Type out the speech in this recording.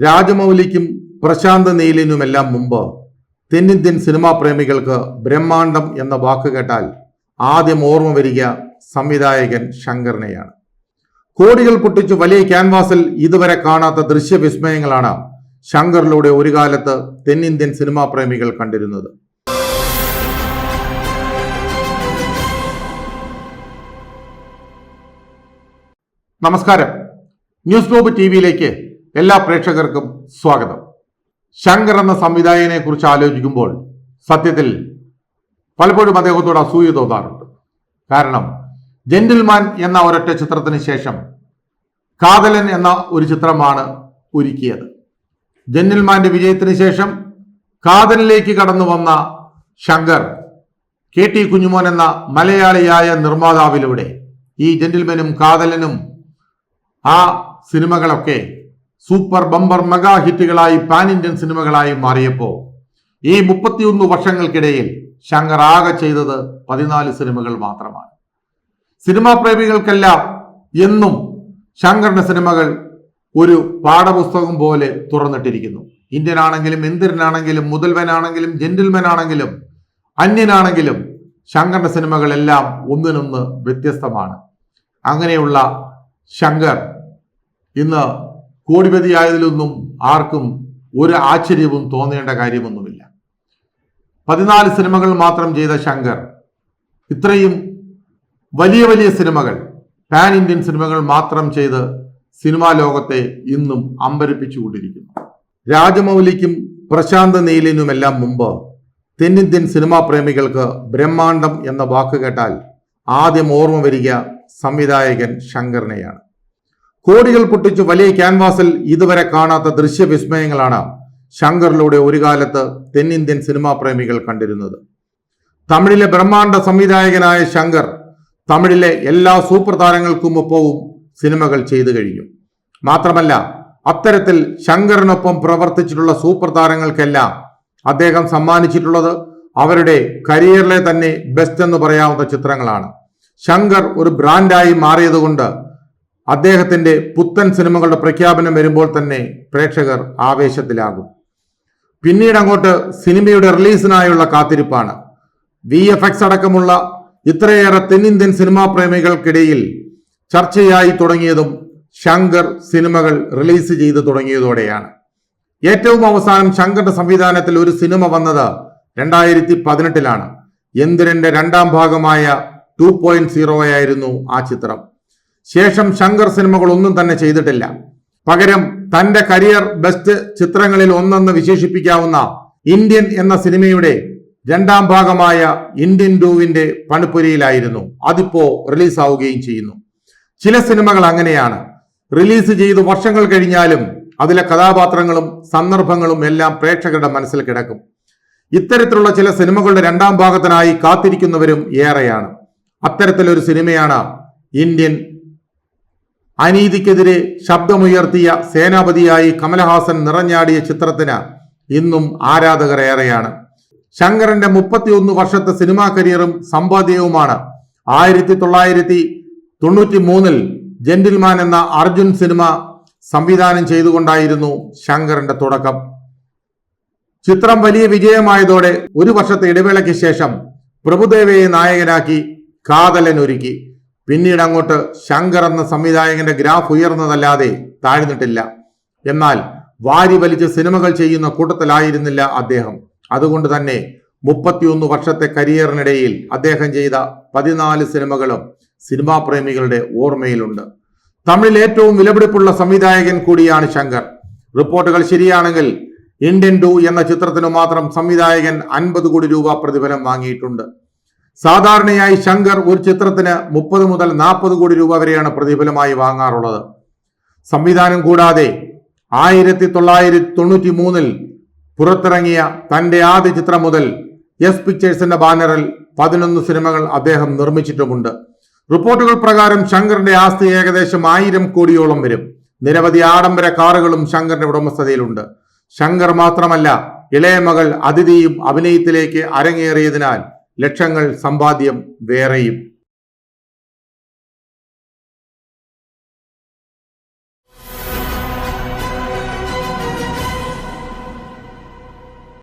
രാജമൗലിക്കും പ്രശാന്ത് നീലിനുമെല്ലാം മുമ്പ് തെന്നിന്ത്യൻ സിനിമാ പ്രേമികൾക്ക് ബ്രഹ്മാണ്ഡം എന്ന വാക്ക് കേട്ടാൽ ആദ്യം ഓർമ്മ വരിക സംവിധായകൻ ശങ്കറിനെയാണ്. കോടികൾ പൊട്ടിച്ചു വലിയ ക്യാൻവാസിൽ ഇതുവരെ കാണാത്ത ദൃശ്യവിസ്മയങ്ങളാണ് ശങ്കറിലൂടെ ഒരു കാലത്ത് തെന്നിന്ത്യൻ സിനിമാ പ്രേമികൾ കണ്ടിരുന്നത്. നമസ്കാരം. ന്യൂസ് ഗ്ലോബ് ടി വിയിലേക്ക് എല്ലാ പ്രേക്ഷകർക്കും സ്വാഗതം. ശങ്കർ എന്ന സംവിധായകനെ കുറിച്ച് ആലോചിക്കുമ്പോൾ സത്യത്തിൽ പലപ്പോഴും അദ്ദേഹത്തോട് അസൂയ തോന്നാറുണ്ട്. കാരണം ജെന്റിൽമാൻ എന്ന ഒരൊറ്റ ചിത്രത്തിന് ശേഷം കാതലൻ എന്ന ഒരു ചിത്രമാണ് ഒരുക്കിയത്. ജെന്റിൽമാന്റെ വിജയത്തിന് ശേഷം കാതലിലേക്ക് കടന്നു വന്ന ശങ്കർ കെ ടി കുഞ്ഞുമോൻ എന്ന മലയാളിയായ നിർമ്മാതാവിലൂടെ ഈ ജെന്റിൽമനും കാതലനും ആ സിനിമകളൊക്കെ സൂപ്പർ ബമ്പർ മെഗാ ഹിറ്റുകളായി പാൻ ഇന്ത്യൻ സിനിമകളായി മാറിയപ്പോൾ ഈ മുപ്പത്തിയൊന്ന് വർഷങ്ങൾക്കിടയിൽ ശങ്കർ ആകെ ചെയ്തത് പതിനാല് സിനിമകൾ മാത്രമാണ്. സിനിമാ പ്രേമികൾക്കെല്ലാം എന്നും ശങ്കറിന്റെ സിനിമകൾ ഒരു പാഠപുസ്തകം പോലെ തുറന്നിട്ടിരിക്കുന്നു. ഇന്ത്യൻ ആണെങ്കിലും ഇന്ദ്രനാണെങ്കിലും മുതൽവനാണെങ്കിലും ജെന്റിൽമൻ ആണെങ്കിലും അന്യനാണെങ്കിലും ശങ്കറിന്റെ സിനിമകളെല്ലാം ഒന്നിനൊന്ന് വ്യത്യസ്തമാണ്. അങ്ങനെയുള്ള ശങ്കർ ഇന്ന് കോടിപതിയായതിലൊന്നും ആർക്കും ഒരു ആശ്ചര്യവും തോന്നേണ്ട കാര്യമൊന്നുമില്ല. പതിനാല് സിനിമകൾ മാത്രം ചെയ്ത ശങ്കർ ഇത്രയും വലിയ വലിയ സിനിമകൾ പാൻ ഇന്ത്യൻ സിനിമകൾ മാത്രം ചെയ്ത് സിനിമാ ലോകത്തെ ഇന്നും അമ്പരപ്പിച്ചുകൊണ്ടിരിക്കുന്നു. രാജമൗലിക്കും പ്രശാന്ത് നീലിനുമെല്ലാം മുമ്പ് തെന്നിന്ത്യൻ സിനിമാ പ്രേമികൾക്ക് ബ്രഹ്മാണ്ഡം എന്ന വാക്ക് കേട്ടാൽ ആദ്യം ഓർമ്മ വരിക സംവിധായകൻ ശങ്കറിനെയാണ്. കോടികൾ പൊട്ടിച്ചു വലിയ ക്യാൻവാസിൽ ഇതുവരെ കാണാത്ത ദൃശ്യവിസ്മയങ്ങളാണ് ശങ്കറിലൂടെ ഒരു കാലത്ത് തെന്നിന്ത്യൻ സിനിമാ പ്രേമികൾ കണ്ടിരുന്നത്. തമിഴിലെ ബ്രഹ്മാണ്ഡ സംവിധായകനായ ശങ്കർ തമിഴിലെ എല്ലാ സൂപ്പർ താരങ്ങൾക്കും ഒപ്പവും സിനിമകൾ ചെയ്തു കഴിഞ്ഞു. മാത്രമല്ല അത്തരത്തിൽ ശങ്കറിനൊപ്പം പ്രവർത്തിച്ചിട്ടുള്ള സൂപ്പർ താരങ്ങൾക്കെല്ലാം അദ്ദേഹം സമ്മാനിച്ചിട്ടുള്ളത് അവരുടെ കരിയറിലെ തന്നെ ബെസ്റ്റ് എന്ന് പറയാവുന്ന ചിത്രങ്ങളാണ്. ശങ്കർ ഒരു ബ്രാൻഡായി മാറിയതുകൊണ്ട് അദ്ദേഹത്തിന്റെ പുത്തൻ സിനിമകളുടെ പ്രഖ്യാപനം വരുമ്പോൾ തന്നെ പ്രേക്ഷകർ ആവേശത്തിലാകും. പിന്നീട് അങ്ങോട്ട് സിനിമയുടെ റിലീസിനായുള്ള കാത്തിരിപ്പാണ്. വി എഫ് എക്സ് അടക്കമുള്ള ഇത്രയേറെ തെന്നിന്ത്യൻ സിനിമാ പ്രേമികൾക്കിടയിൽ ചർച്ചയായി തുടങ്ങിയതും ശങ്കർ സിനിമകൾ റിലീസ് ചെയ്തു തുടങ്ങിയതോടെയാണ്. ഏറ്റവും അവസാനം ശങ്കറിന്റെ സംവിധാനത്തിൽ ഒരു സിനിമ വന്നത് രണ്ടായിരത്തി പതിനെട്ടിലാണ് എന്തിരന്റെ രണ്ടാം ഭാഗമായ ടു പോയിന്റ് സീറോയായിരുന്നു ആ ചിത്രം. ശേഷം ശങ്കർ സിനിമകൾ ഒന്നും തന്നെ ചെയ്തിട്ടില്ല. പകരം തന്റെ കരിയർ ബെസ്റ്റ് ചിത്രങ്ങളിൽ ഒന്നെന്ന് വിശേഷിപ്പിക്കാവുന്ന ഇന്ത്യൻ എന്ന സിനിമയുടെ രണ്ടാം ഭാഗമായ ഇന്ത്യൻ ടൂവിന്റെ പണിപ്പുരയിലായിരുന്നു. അതിപ്പോ റിലീസാവുകയും ചെയ്യുന്നു. ചില സിനിമകൾ അങ്ങനെയാണ്. റിലീസ് ചെയ്ത് വർഷങ്ങൾ കഴിഞ്ഞാലും അതിലെ കഥാപാത്രങ്ങളും സന്ദർഭങ്ങളും എല്ലാം പ്രേക്ഷകരുടെ മനസ്സിൽ കിടക്കും. ഇത്തരത്തിലുള്ള ചില സിനിമകളുടെ രണ്ടാം ഭാഗത്തിനായി കാത്തിരിക്കുന്നവരും ഏറെയാണ്. അത്തരത്തിലൊരു സിനിമയാണ് ഇന്ത്യൻ അനീതിക്കെതിരെ ശബ്ദമുയർത്തിയ സേനാപതിയായി കമലഹാസൻ നിറഞ്ഞാടിയ ചിത്രത്തിന് ഇന്നും ആരാധകർ ഏറെയാണ് ശങ്കറിന്റെ മുപ്പത്തിയൊന്ന് വർഷത്തെ സിനിമാ കരിയറും സമ്പാദ്യവുമാണ് ആയിരത്തി തൊള്ളായിരത്തി തൊണ്ണൂറ്റി മൂന്നിൽ ജെന്റിൽമാൻ എന്ന അർജുൻ സിനിമ സംവിധാനം ചെയ്തുകൊണ്ടായിരുന്നു ശങ്കറിന്റെ തുടക്കം. ചിത്രം വലിയ വിജയമായതോടെ ഒരു വർഷത്തെ ഇടവേളയ്ക്ക് ശേഷം പ്രഭുദേവയെ നായകനാക്കി കാതലൻ ഒരുക്കി പിന്നീട് അങ്ങോട്ട് ശങ്കർ എന്ന സംവിധായകന്റെ ഗ്രാഫ് ഉയർന്നതല്ലാതെ താഴ്ന്നിട്ടില്ല. എന്നാൽ വാരി വലിച്ച് സിനിമകൾ ചെയ്യുന്ന കൂട്ടത്തിലായിരുന്നില്ല അദ്ദേഹം. അതുകൊണ്ട് തന്നെ മുപ്പത്തിയൊന്ന് വർഷത്തെ കരിയറിനിടയിൽ അദ്ദേഹം ചെയ്ത പതിനാല് സിനിമകളും സിനിമാ പ്രേമികളുടെ ഓർമ്മയിലുണ്ട്. തമിഴിൽ ഏറ്റവും വിലപിടിപ്പുള്ള സംവിധായകൻ കൂടിയാണ് ശങ്കർ. റിപ്പോർട്ടുകൾ ശരിയാണെങ്കിൽ ഇന്ത്യൻ ടു എന്ന ചിത്രത്തിനു മാത്രം സംവിധായകൻ അൻപത് കോടി രൂപ പ്രതിഫലം വാങ്ങിയിട്ടുണ്ട്. സാധാരണയായി ശങ്കർ ഒരു ചിത്രത്തിന് മുപ്പത് മുതൽ നാൽപ്പത് കോടി രൂപ വരെയാണ് പ്രതിഫലമായി വാങ്ങാറുള്ളത്. സംവിധാനം കൂടാതെ ആയിരത്തി തൊള്ളായിരത്തി തൊണ്ണൂറ്റി മൂന്നിൽ പുറത്തിറങ്ങിയ തന്റെ ആദ്യ ചിത്രം മുതൽ എസ് പിക്ചേഴ്സിന്റെ ബാനറിൽ പതിനൊന്ന് സിനിമകൾ അദ്ദേഹം നിർമ്മിച്ചിട്ടുമുണ്ട്. റിപ്പോർട്ടുകൾ പ്രകാരം ശങ്കറിന്റെ ആസ്തി ഏകദേശം ആയിരം കോടിയോളം വരും. നിരവധി ആഡംബര കാറുകളും ശങ്കറിന്റെ ഉടമസ്ഥതയിലുണ്ട്. ശങ്കർ മാത്രമല്ല ഇളയ മകൾ അതിഥിയും അഭിനയത്തിലേക്ക് അരങ്ങേറിയതിനാൽ ലക്ഷങ്ങൾ സമ്പാദ്യം വേറെയും